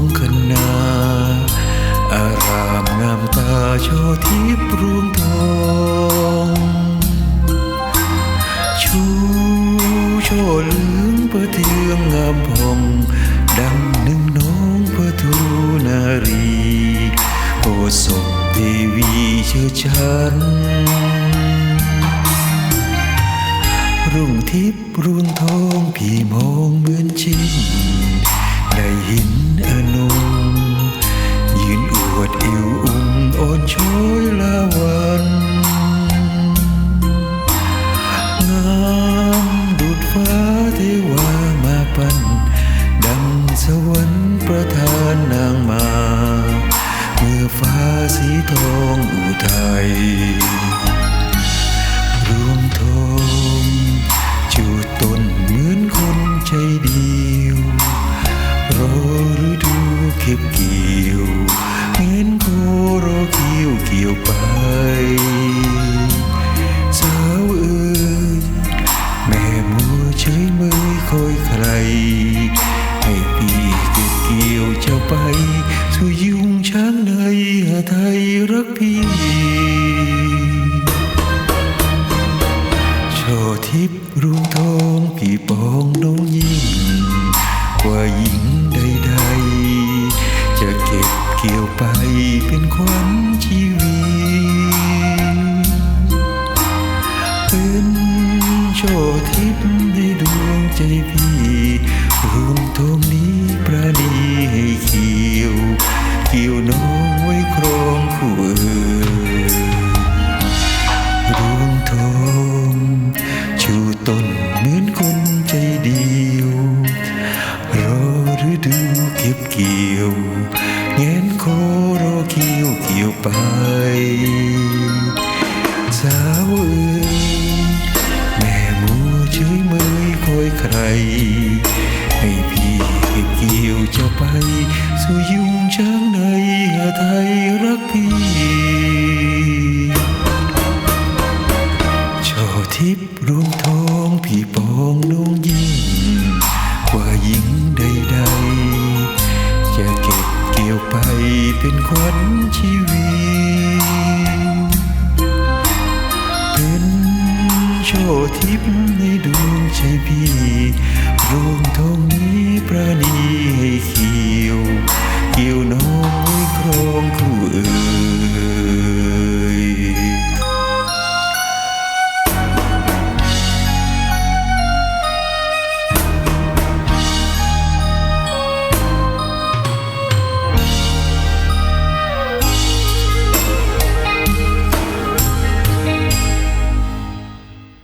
ងកណាអារាមងามតាយោធាព្រួងទងជូចូលលឿងពើធឿងងามផងដាំនឹងនងពើធូនារីពោសុទេវីជាចានរុងทิพย์រួងทองพี่มอง อ่อนช้อยละวันงามดุดฟ้าเทวามาปันดังสวรรค์ประทานนางมา เมื่อฟ้าสีทองอุทัยรวมทอง เจ้าไป สู่ยุงช้างในหาไทยรักพี่โชทิพรวงทองพี่ปองน้องยิ่ง กว่าหญิงใดๆ จะเก็บเกี่ยวไปเป็นขวัญชีวิตเป็นโชทิพในดวงใจพี่รวงทองนี้ เกี่ยวน้องไว้ครองคู่เอ่ยรวงทองชูต้นเหมือนคนใจเดียว รอฤดูเก็บเกี่ยวแงนโครอเกี่ยวเกี่ยวไป สาวเอ๋ยแม่มัวเฉยเมยคอยใคร ให้พี่เก็บเกี่ยวจ้าไปสู่ยุ่ง ทิพย์รวงทองพี่ปองน้องยิ่งกว่าหญิงใดๆจะเก็บเกี่ยวไปเป็นขวัญชีวิต เป็นโชทิพย์ในดวงใจพี่รวมทอง